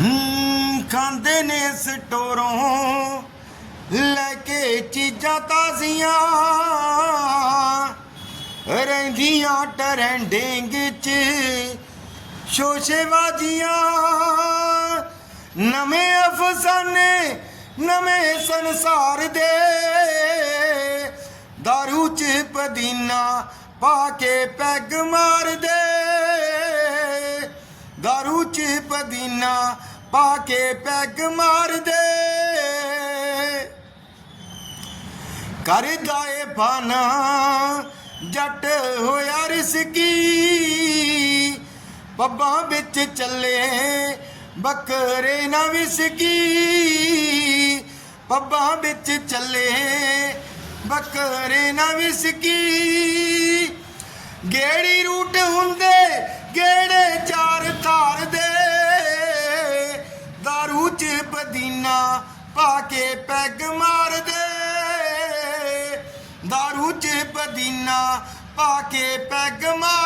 ਹੂੰ, ਖਾਂਦੇ ਨੇ ਸਟੋਰੋਂ। ਲੈ ਕੇ ਚੀਜ਼ਾਂ ਤਾਜ਼ੀਆਂ। ਰਹਿੰਦੀਆਂ ਟਰੈਂਡਿੰਗ ਚ ਸ਼ੋਸ਼ੇਬਾਜ਼ੀਆਂ। ਨਵੇਂ ਅਫਸਾਨੇ ਨਵੇਂ ਸੰਸਾਰ ਦੇ। ਦਾਰੂ ਚ ਪਦੀਨਾ ਪਾ ਕੇ ਪੈਗ ਮਾਰਦੇ ਦਾਰੂ ਚ ਪਦੀਨਾ ਪਾ ਕੇ ਪੈਗ ਮਾਰਦੇ ਕਰਦਾ ਏ ਬਾਨਾ ਜੱਟ ਹੋਇਆ ਰਿਸਕੀ ਪੱਬਾਂ ਵਿੱਚ ਚੱਲੇ ਬੱਕਰੇ ਨਾ ਵਿਸਕੀ ਪੱਬਾਂ ਵਿੱਚ ਚੱਲੇ ਬੱਕਰੇ ਨਾ ਵਿਸਕੀ ਗੇੜੀ ਰੂਟ ਹੁੰਦੇ ਚ ਪਾ ਕੇ ਪੈਗ ਮਾਰਦੇ। ਦਾਰੂ ਚ ਪਦੀਨਾ ਪਾ ਕੇ ਪੈਗ ਮਾਰ